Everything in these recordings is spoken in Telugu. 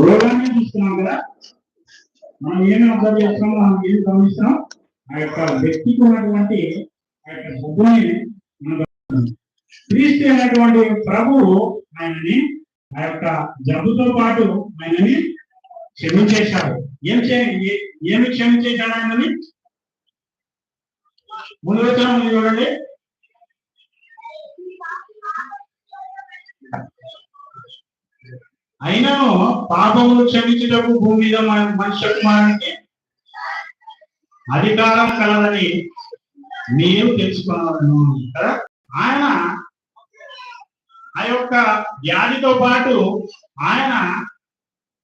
రోగాన్ని చూస్తున్నాం కదా. మనం ఏమి అబ్జర్వ్ చేస్తాం మనం ఏం గమనిస్తాం ఆ యొక్క వ్యక్తికి ఉన్నటువంటి ఆ యొక్క డబ్బుని మనం క్రీస్తు అయినటువంటి ప్రభువు ఆయనని ఆ యొక్క జబ్బుతో పాటు ఆయనని క్షమించేశాడు. ఏం చే ఏమి క్షమించేశాడు ఆయనని? ముందు వచ్చిన చూడండి. అయినను పాపములు క్షమించుటకు భూమి మీద మనిషి మనుష్య కుమారునికి అధికారం కలదని మీరు తెలుసుకున్నాను కదా? ఆయన ఆ యొక్క వ్యాధితో పాటు ఆయన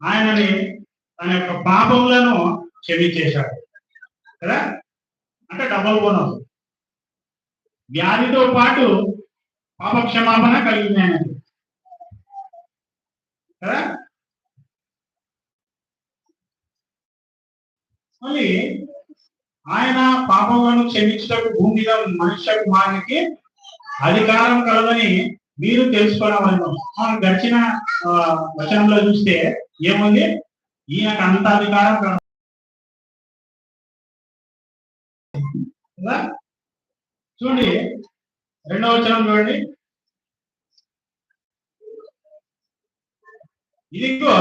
ఆయనని తన యొక్క పాపములను క్షమించేశాడు. కదా? అంటే డబల్ బోనస్ వ్యాధితో పాటు పాప క్షమాపణ కలిగింది ఆయనకి. కదా మళ్ళీ ఆయన పాపములను క్షమించటకు భూమి మీద మనుష్య కుమారునికి అధికారం కలదని మీరు తెలుసుకోవాలను మనం గడిచిన వచనంలో చూస్తే ఏముంది? ఈయనకు అంత అధికారం కలదు చూడండి రెండవ వచనం చూడండి. ఇదిగో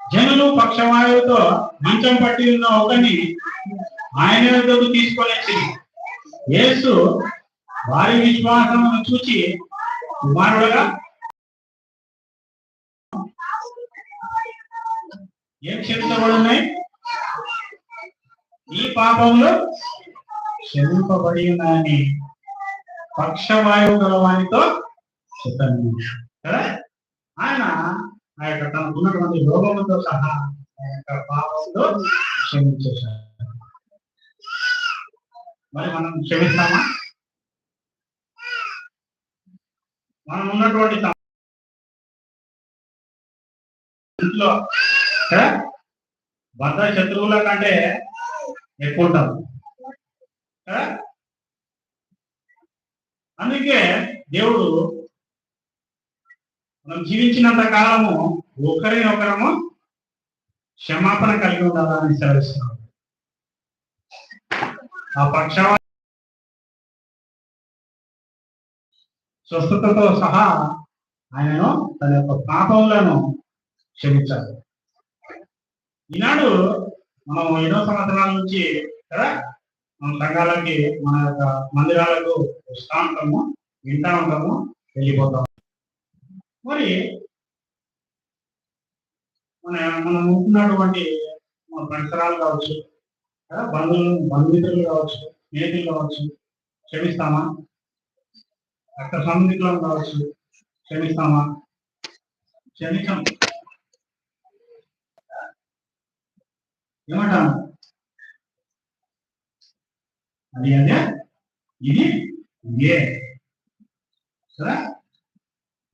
జనులు పక్షవాయువుతో మంచం పట్టి ఉన్న ఒకని ఆయన వద్దకు తీసుకొనిచ్చింది. యేసు వారి విశ్వాసమును చూచి కుమారుడుగా ఏం క్షమించబడున్నాయి ఈ పాపంలో క్షమింపబడి ఉన్నాయని పక్షవాయువు గలవానితో చెప్పాను కదా? ఆయన ఆ యొక్క తనకు ఉన్నటువంటి రోగములతో సహా ఆ యొక్క పాపంలో క్షమించేశారు మరి మనం క్షమిస్తామా? మనం ఉన్నటువంటి ఇంట్లో భర్త శత్రువుల కంటే ఎక్కువ ఉంటారు అందుకే దేవుడు మనం జీవించినంత కాలము ఒకరిని ఒకరము క్షమాపణ కలిగి ఉండాలని సెలవిస్తున్నాం. ఆ పక్షవ స్వస్థతతో సహా ఆయనను తన యొక్క పాపములను క్షమించాలి. ఈనాడు మనం ఎన్నో సంవత్సరాల నుంచి కదా మన సంఘాలకి మన యొక్క మందిరాలకు వస్తూ ఉంటాము వింటా ఉంటాము వెళ్ళిపోతాము మరి మన మనం ఉంటున్నటువంటి మన పరిసరాలు కావచ్చు బంధువులు బంధుమిత్రులు కావచ్చు స్నేహితులు కావచ్చు క్షమిస్తామా? రక్త సంబంధికులను కావచ్చు క్షమిస్తామా? క్షమించాం. ఏమంటాను అది అదే? ఇది ఏ? సరే?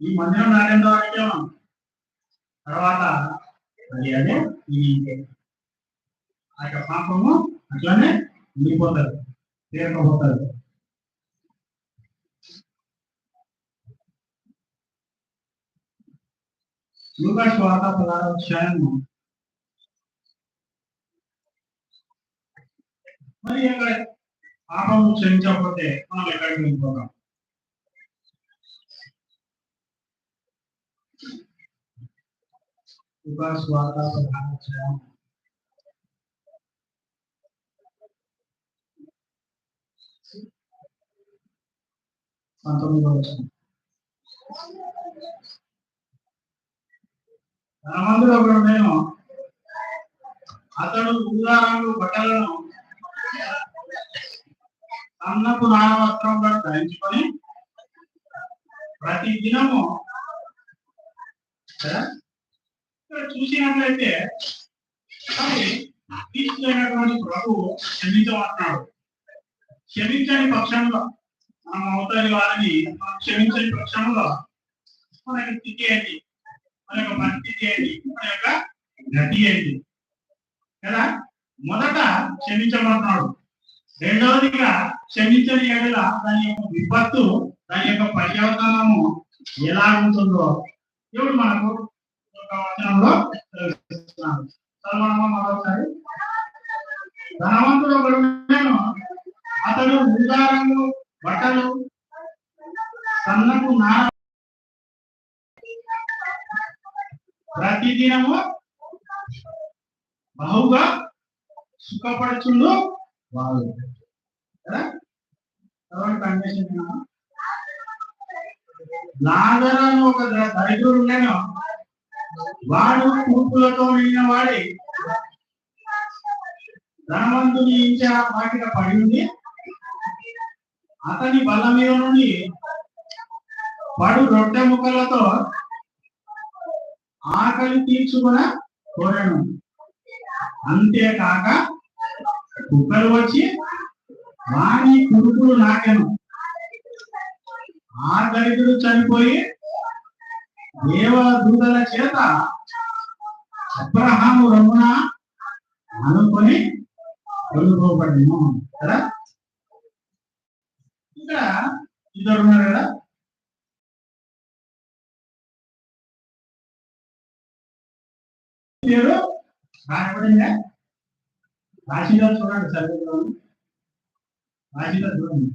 ఈ మందిరం నాటేందో వాక్యం తర్వాత అది అదే ఇది ఆ యొక్క పాపము అట్లానే ఉండిపోతారు తీరకపోతారు. లూకాస్ వార్త పదహారవ మరి అక్కడ పాపం క్షమించకపోతే మనం ఎక్కడికి వెళ్ళిపోతాం? లూకాస్ వార్త పదహారవ అధ్యాయం పంతొమ్మిదవ వచనం. ధనవంతుడు ఒకడు నేను అతడు ఉదాహరణలు బట్టలను సన్నపు నానవస్త్రంలో ధరించుకొని ప్రతి దినము చూసినట్లయితే మరి క్రీస్తులైనటువంటి ప్రభు క్షమించబడుతున్నాడు క్షమించని పక్షంలో మనం అవుతాని వారిని క్షమించని పక్షంలో మన యొక్క స్థితి ఏంటి మన యొక్క పరిస్థితి ఏంటి మన యొక్క గతి ఏంటి కదా? మొదట క్షమించబడుతున్నాడు రెండవదిగా క్షమించని ఏడల దాని యొక్క విపత్తు దాని యొక్క పర్యవసానము ఎలా ఉంటుందో ఇప్పుడు మనకు వచనంలో తెలుస్తున్నాడు చదవడమా మరొకసారి? ధనవంతుడు ఒకడు ఉండెను. అతడు ఉదారము బట్టలు సన్నకు నా ప్రతిదినము బహుగా సుఖపడుచుండు వాడు. కదా? కండిషన్ ఏమన్నా? ఒక దరిద్రుడు ఉన్నాను వాడు కూతులతో నిన్న వాడి. ధనవంతుని ఇంచే ఆ వాటిగా పడి ఉంది అతని బల్ల మీద నుండి పడు రొట్టె ముక్కలతో ఆకలి తీర్చుకున్న కోరను. అంతేకాక కుక్కలు వచ్చి వాణి కురుకులు నాకెను. ఆ దరిద్రుడు చనిపోయి దేవదూతల చేత అబ్రహాము రమున అనుకొని కొనుక్కోబడిను కదా? ఇక్కడ ఇద్దరు ఉన్నారు కదా? పేరు రాయబడిందా? రాశిలో చూడండి చదువుతాను రాశిలో చూడండి.